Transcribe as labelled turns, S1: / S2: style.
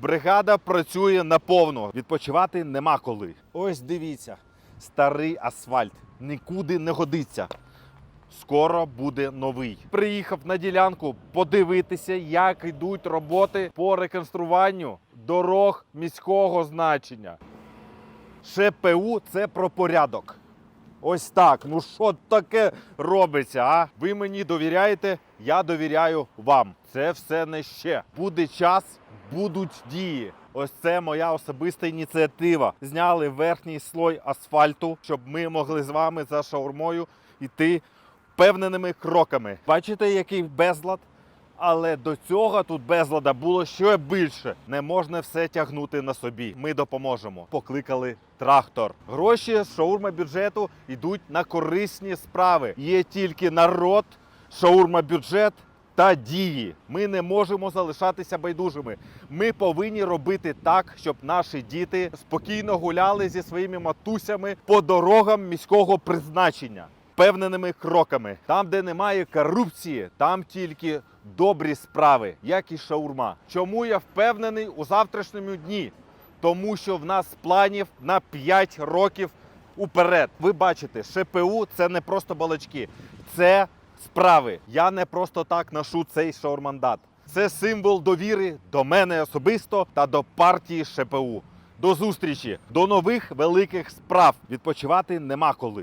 S1: Бригада працює наповну. Відпочивати нема коли. Ось дивіться, старий асфальт нікуди не годиться. Скоро буде новий. Приїхав на ділянку подивитися, як йдуть роботи по реконструванню дорог міського значення. ШПУ це про порядок. Ось так. Ну що таке робиться? А ви мені довіряєте? Я довіряю вам. Це все не ще. Буде час, будуть дії. Ось це моя особиста ініціатива. Зняли верхній слой асфальту, щоб ми могли з вами за шаурмою йти впевненими кроками. Бачите, який безлад? Але до цього тут безлада було ще більше. Не можна все тягнути на собі. Ми допоможемо. Покликали трактор. Гроші з шаурма бюджету йдуть на корисні справи. Є тільки народ, шаурма бюджет та дії. Ми не можемо залишатися байдужими. Ми повинні робити так, щоб наші діти спокійно гуляли зі своїми матусями по дорогам міського призначення. Впевненими кроками. Там, де немає корупції, там тільки добрі справи, як і шаурма. Чому я впевнений у завтрашньому дні? Тому що в нас планів на 5 років уперед. Ви бачите, ШПУ це не просто балачки, це справи. Я не просто так ношу цей шаурмандат. Це символ довіри до мене особисто та до партії ШПУ. До зустрічі, до нових великих справ. Відпочивати нема коли.